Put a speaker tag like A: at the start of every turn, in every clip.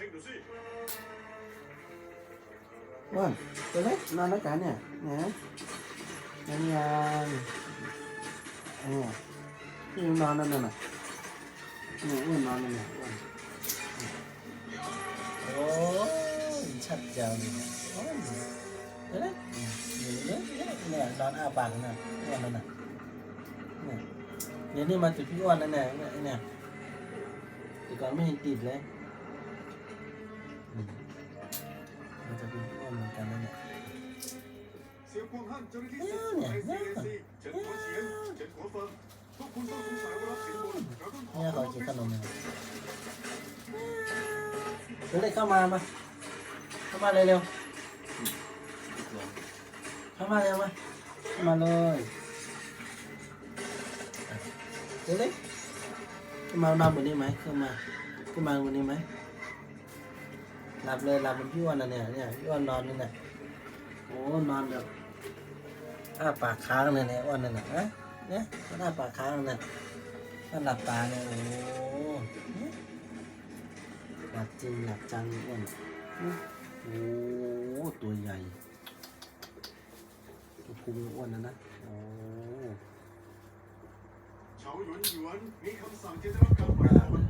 A: ช็คดูสิ
B: อ้วนตัวเล็กนอนแล้วกันเนี่ยนะนอนยังเนี่ยพี่นอนนั่นน่ะเนี่ยอ้วนนอนนั่นน่ะอ้วนโอ้ชัดเจ๋วเลยโอ้ยตัวเล็กเนี่ยนอนอ้าปากน่ะอ้วนนั่นน่ะเนี่ยเดี๋ยวนี้มาติดพี่อ้วนนั่นแหละเนี่ยเนี่ยแต่ก่อนไม่เห็นติดเลย มันจะเป็นพี่อเหมือนกันนั่นแหละ
A: เสียงกวงฮั่นเจ้าหน้าที่สืบสวน ICAC เฉินหัวเฉียนเฉินหัวเฟิงพวกคุณต้องสงสัยว่ารับสินบนเราต้องขอ
B: เนี่ยเขากินขนมเนี่ยเดี๋ยวเข้ามามาเข้ามาเร็วๆเข้ามาเร็วมาเข้ามาเลยเดี๋ยวเลยขึ้นมานอนบนนี้ไหมขึ้นมาขึ้นมาบนนี้ไหม หลับเลยหลับบนพี่อ้วนนะเนี่ยเนี่ยพี่อ้วนนอนนี่นะโอ้นอนแบบอ้าปากค้างเลยเนี่ยอ้วนนั่นนะนะเนี่ยมันอ้าปากค้างนั่นน่ะถ้าหลับตาเนี่ยโอ้หลับจริงหลับจังอ้วนโอ้ตัวใหญ่ตัวพุงอ้วนนะนะโอ้
A: เฉาหยวนหยวนมีคำสั่งจะได้รับการปล่อย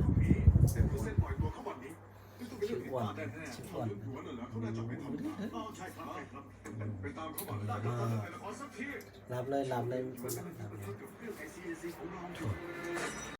A: ตัว องเป็นเรื่องที่ตาแน่ๆเฉาหยวนหยวนน่ะเหรอเขาน่าจะไปทำงานอ๋อใช่ครับใช่ครับไปตามเขามาได้ครับแต่ละขอสักที
B: หลับเลยหลับเลยมีค
A: มัน
B: นห
A: ก็
B: ลับ
A: มัน
B: เลย